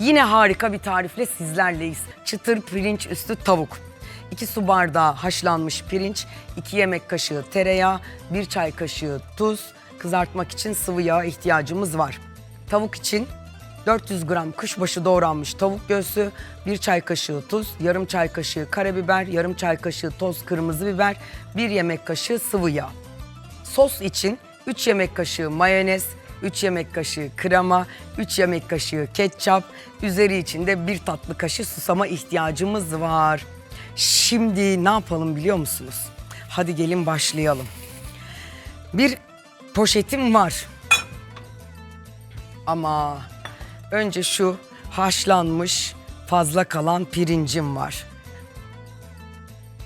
Yine harika bir tarifle sizlerleyiz. Çıtır pirinç üstü tavuk. 2 su bardağı haşlanmış pirinç, 2 yemek kaşığı tereyağı, 1 çay kaşığı tuz, kızartmak için sıvı yağ ihtiyacımız var. Tavuk için 400 gram kuşbaşı doğranmış tavuk göğsü, 1 çay kaşığı tuz, yarım çay kaşığı karabiber, yarım çay kaşığı toz kırmızı biber, 1 yemek kaşığı sıvı yağ. Sos için 3 yemek kaşığı mayonez, 3 yemek kaşığı krema, 3 yemek kaşığı ketçap, üzeri için de 1 tatlı kaşığı susama ihtiyacımız var. Şimdi ne yapalım biliyor musunuz? Hadi gelin başlayalım. Bir poşetim var. Ama önce şu haşlanmış fazla kalan pirincim var.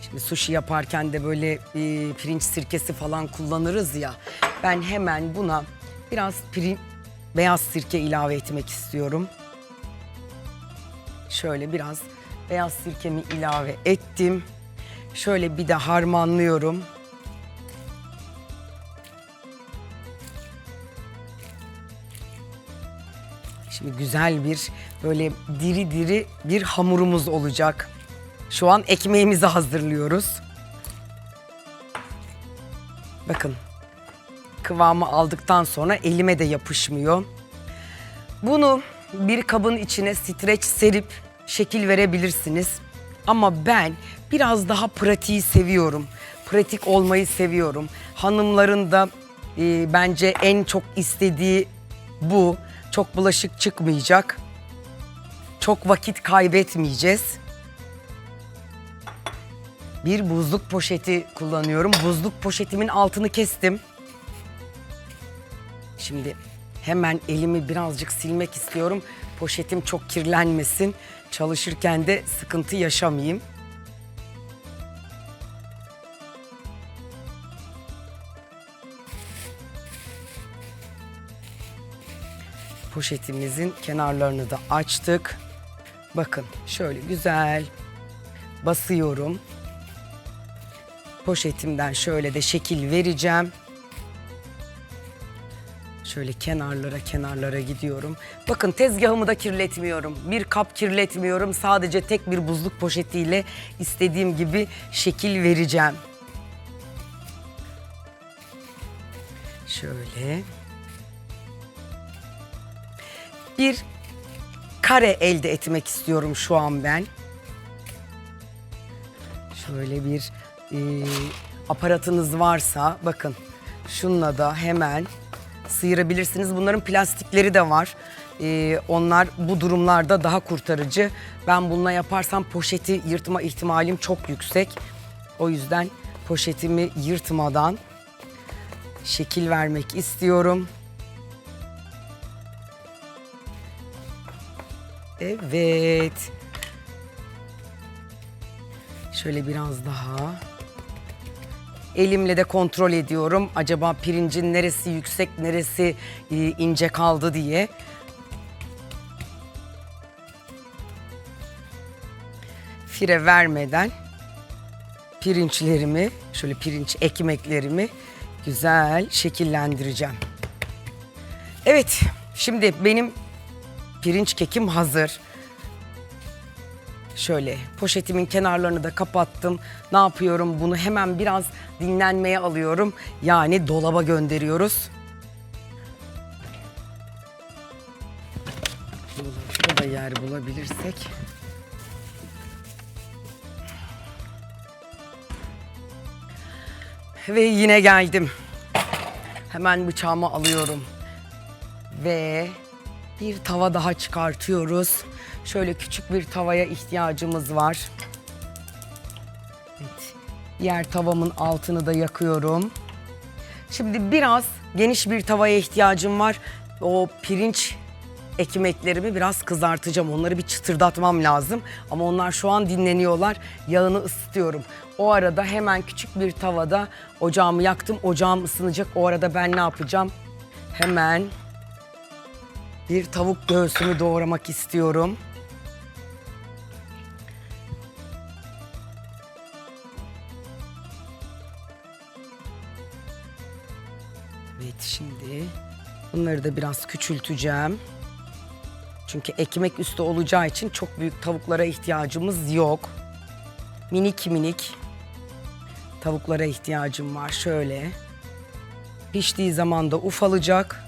Şimdi sushi yaparken de böyle e, pirinç sirkesi falan kullanırız ya. Ben hemen buna biraz pirin, beyaz sirke ilave etmek istiyorum. Şöyle biraz beyaz sirkemi ilave ettim. Şöyle bir de harmanlıyorum. Şimdi güzel bir böyle diri diri bir hamurumuz olacak. Şu an ekmeğimizi hazırlıyoruz. Bakın kıvamı aldıktan sonra elime de yapışmıyor. Bunu bir kabın içine streç serip şekil verebilirsiniz. Ama ben biraz daha pratiği seviyorum. Pratik olmayı seviyorum. Hanımların da e, bence en çok istediği bu. Çok bulaşık çıkmayacak. Çok vakit kaybetmeyeceğiz. Bir buzluk poşeti kullanıyorum. Buzluk poşetimin altını kestim. Şimdi hemen elimi birazcık silmek istiyorum. Poşetim çok kirlenmesin. Çalışırken de sıkıntı yaşamayayım. Poşetimizin kenarlarını da açtık. Bakın şöyle güzel basıyorum. Poşetimden şöyle de şekil vereceğim. Şöyle kenarlara kenarlara gidiyorum. Bakın tezgahımı da kirletmiyorum. Bir kap kirletmiyorum. Sadece tek bir buzluk poşetiyle istediğim gibi şekil vereceğim. Şöyle. Bir kare elde etmek istiyorum şu an ben. Şöyle bir e, aparatınız varsa bakın şununla da hemen sıyırabilirsiniz. Bunların plastikleri de var. E, onlar bu durumlarda daha kurtarıcı. Ben bununla yaparsam poşeti yırtma ihtimalim çok yüksek. O yüzden poşetimi yırtmadan şekil vermek istiyorum. Evet. Şöyle biraz daha. Elimle de kontrol ediyorum. Acaba pirincin neresi yüksek, neresi e, ince kaldı diye. Fire vermeden pirinçlerimi, şöyle pirinç ekmeklerimi güzel şekillendireceğim. Evet, şimdi benim pirinç kekim hazır. Şöyle poşetimin kenarlarını da kapattım. Ne yapıyorum? Bunu hemen biraz dinlenmeye alıyorum. Yani dolaba gönderiyoruz. Burada yer bulabilirsek. Ve yine geldim. Hemen bıçağımı alıyorum. Ve bir tava daha çıkartıyoruz. Şöyle küçük bir tavaya ihtiyacımız var. Evet. Diğer tavamın altını da yakıyorum. Şimdi biraz geniş bir tavaya ihtiyacım var. O pirinç ekmeklerimi biraz kızartacağım. Onları bir çıtırdatmam lazım. Ama onlar şu an dinleniyorlar. Yağını ısıtıyorum. O arada hemen küçük bir tavada ocağımı yaktım. Ocağım ısınacak. O arada ben ne yapacağım? Hemen bir tavuk göğsümü doğramak istiyorum. Evet şimdi bunları da biraz küçülteceğim. Çünkü ekmek üstü olacağı için çok büyük tavuklara ihtiyacımız yok. Minik minik tavuklara ihtiyacım var. Şöyle. Piştiği zaman da ufalacak.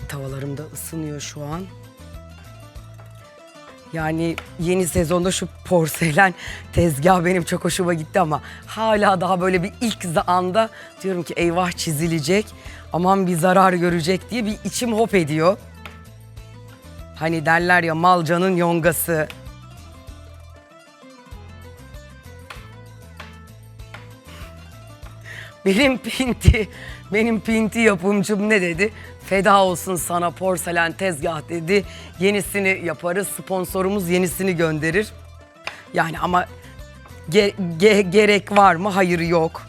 Evet tavalarım da ısınıyor şu an. Yani yeni sezonda şu porselen tezgah benim çok hoşuma gitti ama hala daha böyle bir ilk anda diyorum ki eyvah çizilecek aman bir zarar görecek diye bir içim hop ediyor. Hani derler ya malcanın yongası. Benim pinti, benim pinti yapımcım ne dedi? Feda olsun sana porselen tezgah dedi. Yenisini yaparız. Sponsorumuz yenisini gönderir. Yani ama ge- ge- gerek var mı? Hayır yok.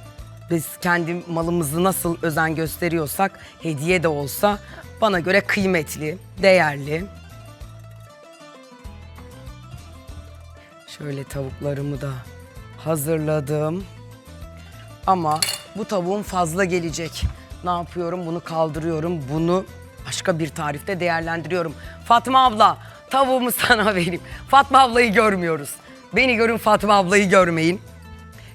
Biz kendi malımızı nasıl özen gösteriyorsak hediye de olsa bana göre kıymetli, değerli. Şöyle tavuklarımı da hazırladım. Ama bu tavuğum fazla gelecek. Ne yapıyorum? Bunu kaldırıyorum. Bunu başka bir tarifte değerlendiriyorum. Fatma abla tavuğumu sana vereyim. Fatma ablayı görmüyoruz. Beni görün Fatma ablayı görmeyin.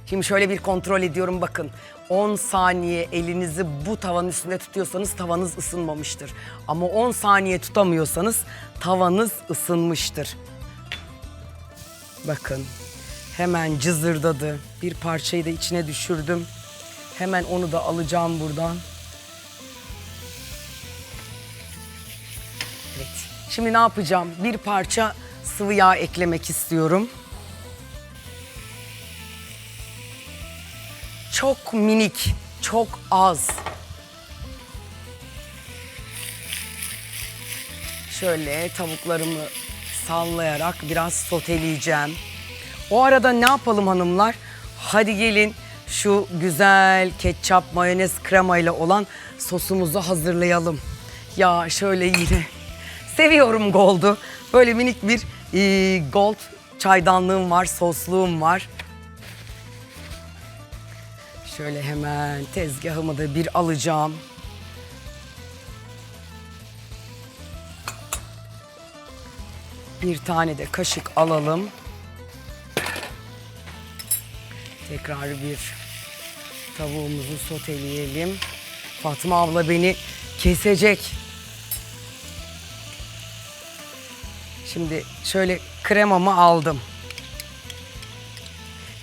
Şimdi şöyle bir kontrol ediyorum bakın. 10 saniye elinizi bu tavanın üstünde tutuyorsanız tavanız ısınmamıştır. Ama 10 saniye tutamıyorsanız tavanız ısınmıştır. Bakın hemen cızırdadı. Bir parçayı da içine düşürdüm. Hemen onu da alacağım buradan. Şimdi ne yapacağım? Bir parça sıvı yağ eklemek istiyorum. Çok minik, çok az. Şöyle tavuklarımı sallayarak biraz soteleyeceğim. O arada ne yapalım hanımlar? Hadi gelin şu güzel ketçap, mayonez, kremayla olan sosumuzu hazırlayalım. Ya şöyle yine seviyorum Gold'u. Böyle minik bir e, Gold çaydanlığım var, sosluğum var. Şöyle hemen tezgahımı da bir alacağım. Bir tane de kaşık alalım. Tekrar bir tavuğumuzu soteleyelim. Fatma abla beni kesecek. Şimdi şöyle kremamı aldım.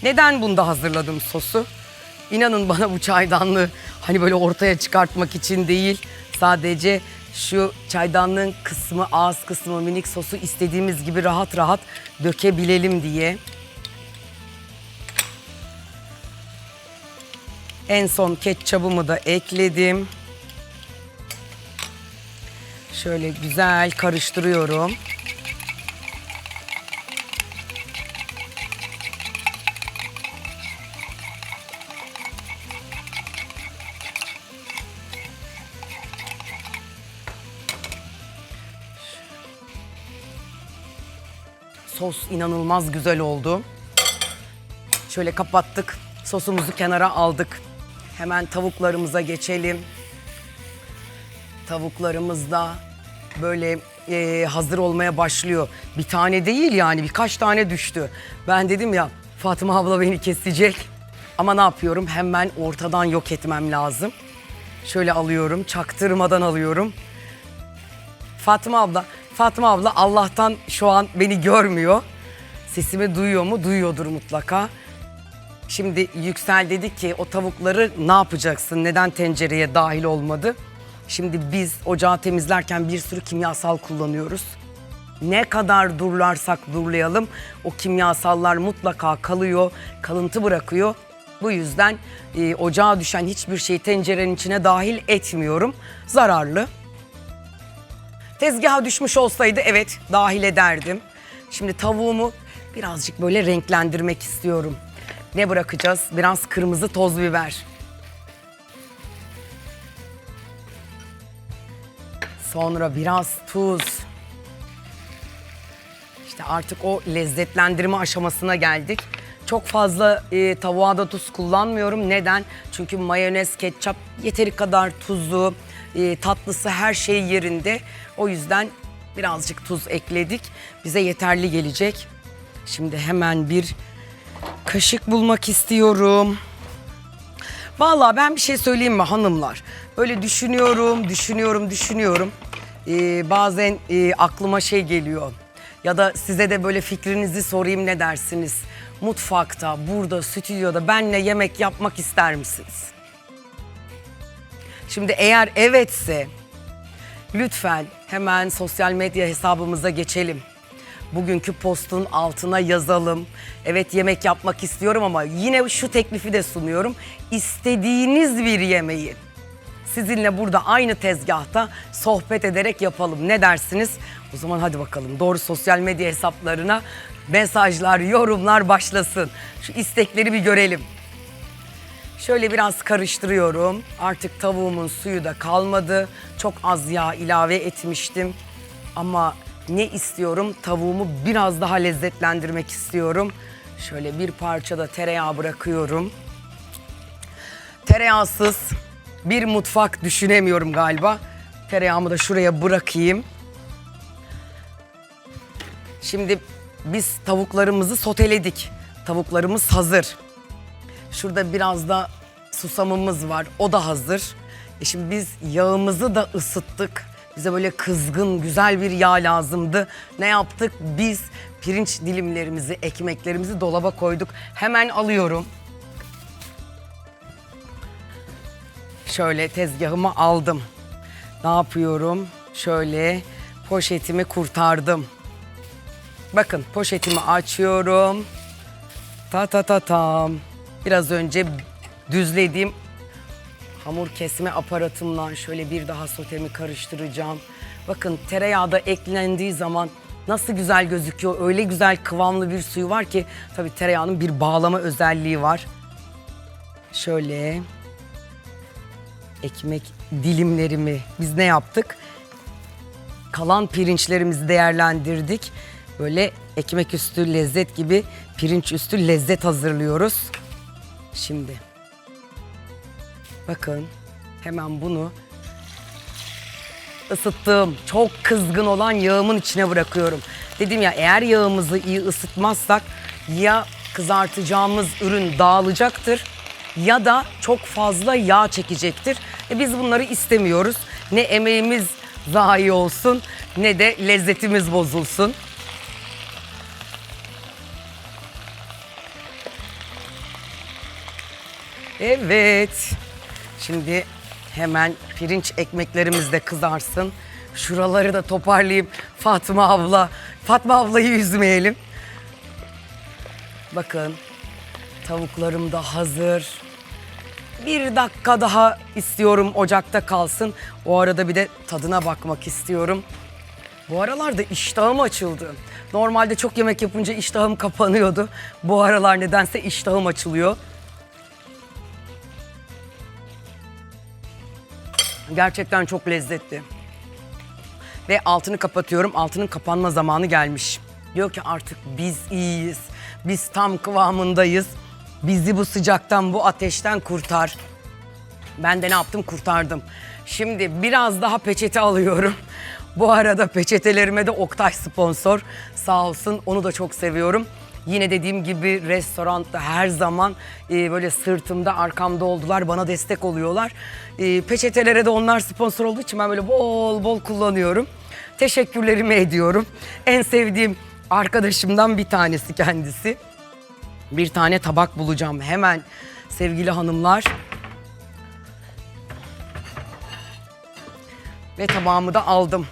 Neden bunda hazırladım sosu? İnanın bana bu çaydanlığı hani böyle ortaya çıkartmak için değil. Sadece şu çaydanlığın kısmı, ağız kısmı, minik sosu istediğimiz gibi rahat rahat dökebilelim diye. En son ketçabımı da ekledim. Şöyle güzel karıştırıyorum. Sos inanılmaz güzel oldu. Şöyle kapattık. Sosumuzu kenara aldık. Hemen tavuklarımıza geçelim. Tavuklarımız da böyle e, hazır olmaya başlıyor. Bir tane değil yani birkaç tane düştü. Ben dedim ya Fatma abla beni kesecek. Ama ne yapıyorum? Hemen ortadan yok etmem lazım. Şöyle alıyorum, çaktırmadan alıyorum. Fatma abla, Fatma abla Allah'tan şu an beni görmüyor. Sesimi duyuyor mu? Duyuyordur mutlaka. Şimdi Yüksel dedi ki o tavukları ne yapacaksın? Neden tencereye dahil olmadı? Şimdi biz ocağı temizlerken bir sürü kimyasal kullanıyoruz. Ne kadar durlarsak durlayalım o kimyasallar mutlaka kalıyor, kalıntı bırakıyor. Bu yüzden e, ocağa düşen hiçbir şeyi tencerenin içine dahil etmiyorum. Zararlı. Tezgaha düşmüş olsaydı evet dahil ederdim. Şimdi tavuğumu birazcık böyle renklendirmek istiyorum. Ne bırakacağız? Biraz kırmızı toz biber. Sonra biraz tuz. İşte artık o lezzetlendirme aşamasına geldik. Çok fazla e, tavuğa da tuz kullanmıyorum. Neden? Çünkü mayonez, ketçap yeteri kadar tuzlu, e, e, tatlısı her şey yerinde. O yüzden birazcık tuz ekledik. Bize yeterli gelecek. Şimdi hemen bir kaşık bulmak istiyorum. Vallahi ben bir şey söyleyeyim mi hanımlar? Böyle düşünüyorum, düşünüyorum, düşünüyorum. Ee, bazen e, aklıma şey geliyor. Ya da size de böyle fikrinizi sorayım ne dersiniz? Mutfakta, burada, stüdyoda benle yemek yapmak ister misiniz? Şimdi eğer evetse lütfen hemen sosyal medya hesabımıza geçelim. Bugünkü postun altına yazalım. Evet yemek yapmak istiyorum ama yine şu teklifi de sunuyorum. İstediğiniz bir yemeği sizinle burada aynı tezgahta sohbet ederek yapalım. Ne dersiniz? O zaman hadi bakalım doğru sosyal medya hesaplarına mesajlar, yorumlar başlasın. Şu istekleri bir görelim. Şöyle biraz karıştırıyorum. Artık tavuğumun suyu da kalmadı. Çok az yağ ilave etmiştim. Ama ne istiyorum? Tavuğumu biraz daha lezzetlendirmek istiyorum. Şöyle bir parça da tereyağı bırakıyorum. Tereyağsız bir mutfak düşünemiyorum galiba. Tereyağımı da şuraya bırakayım. Şimdi biz tavuklarımızı soteledik. Tavuklarımız hazır. Şurada biraz da susamımız var. O da hazır. E şimdi biz yağımızı da ısıttık. Bize böyle kızgın, güzel bir yağ lazımdı. Ne yaptık? Biz pirinç dilimlerimizi, ekmeklerimizi dolaba koyduk. Hemen alıyorum. Şöyle tezgahıma aldım. Ne yapıyorum? Şöyle poşetimi kurtardım. Bakın poşetimi açıyorum. Ta ta ta tam. Biraz önce düzlediğim hamur kesme aparatımla şöyle bir daha sotemi karıştıracağım. Bakın tereyağı da eklendiği zaman nasıl güzel gözüküyor. Öyle güzel kıvamlı bir suyu var ki tabii tereyağının bir bağlama özelliği var. Şöyle ekmek dilimlerimi biz ne yaptık? Kalan pirinçlerimizi değerlendirdik. Böyle ekmek üstü lezzet gibi pirinç üstü lezzet hazırlıyoruz. Şimdi bakın hemen bunu ısıttığım çok kızgın olan yağımın içine bırakıyorum. Dedim ya eğer yağımızı iyi ısıtmazsak ya kızartacağımız ürün dağılacaktır ya da çok fazla yağ çekecektir. E biz bunları istemiyoruz. Ne emeğimiz zayi olsun ne de lezzetimiz bozulsun. Evet. Şimdi hemen pirinç ekmeklerimiz de kızarsın. Şuraları da toparlayayım. Fatma abla, Fatma ablayı üzmeyelim. Bakın tavuklarım da hazır. Bir dakika daha istiyorum ocakta kalsın. O arada bir de tadına bakmak istiyorum. Bu aralarda iştahım açıldı. Normalde çok yemek yapınca iştahım kapanıyordu. Bu aralar nedense iştahım açılıyor. Gerçekten çok lezzetli. Ve altını kapatıyorum. Altının kapanma zamanı gelmiş. Diyor ki artık biz iyiyiz. Biz tam kıvamındayız. Bizi bu sıcaktan, bu ateşten kurtar. Ben de ne yaptım? Kurtardım. Şimdi biraz daha peçete alıyorum. Bu arada peçetelerime de Oktay sponsor. Sağ olsun onu da çok seviyorum. Yine dediğim gibi restoranda her zaman e, böyle sırtımda arkamda oldular. Bana destek oluyorlar. E, peçetelere de onlar sponsor olduğu için ben böyle bol bol kullanıyorum. Teşekkürlerimi ediyorum. En sevdiğim arkadaşımdan bir tanesi kendisi. Bir tane tabak bulacağım hemen sevgili hanımlar. Ve tabağımı da aldım.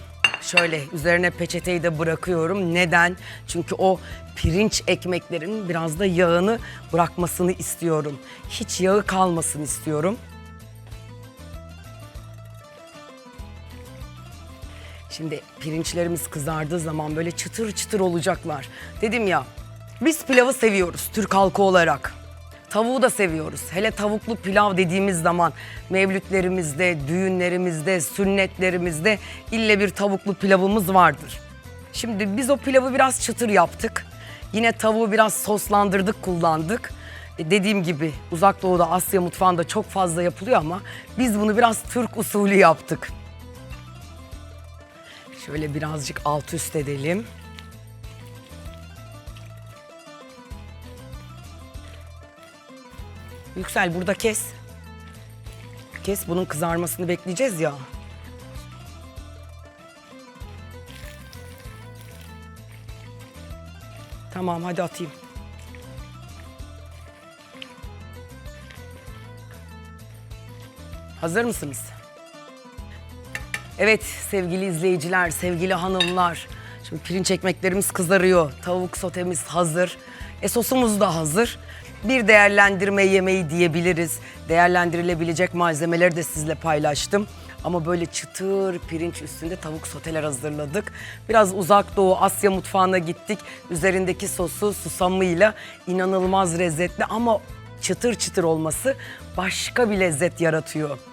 Şöyle üzerine peçeteyi de bırakıyorum. Neden? Çünkü o pirinç ekmeklerin biraz da yağını bırakmasını istiyorum. Hiç yağı kalmasın istiyorum. Şimdi pirinçlerimiz kızardığı zaman böyle çıtır çıtır olacaklar. Dedim ya biz pilavı seviyoruz Türk halkı olarak. Tavuğu da seviyoruz. Hele tavuklu pilav dediğimiz zaman mevlütlerimizde, düğünlerimizde, sünnetlerimizde ille bir tavuklu pilavımız vardır. Şimdi biz o pilavı biraz çıtır yaptık. Yine tavuğu biraz soslandırdık, kullandık. E, dediğim gibi uzak doğuda Asya mutfağında çok fazla yapılıyor ama biz bunu biraz Türk usulü yaptık. Şöyle birazcık alt üst edelim. Yüksel burada kes. Kes bunun kızarmasını bekleyeceğiz ya. Tamam hadi atayım. Hazır mısınız? Evet sevgili izleyiciler, sevgili hanımlar. Şimdi pirinç ekmeklerimiz kızarıyor. Tavuk sotemiz hazır. E sosumuz da hazır. Bir değerlendirme yemeği diyebiliriz. Değerlendirilebilecek malzemeleri de sizle paylaştım. Ama böyle çıtır pirinç üstünde tavuk soteler hazırladık. Biraz uzak doğu Asya mutfağına gittik. Üzerindeki sosu susamıyla inanılmaz lezzetli ama çıtır çıtır olması başka bir lezzet yaratıyor.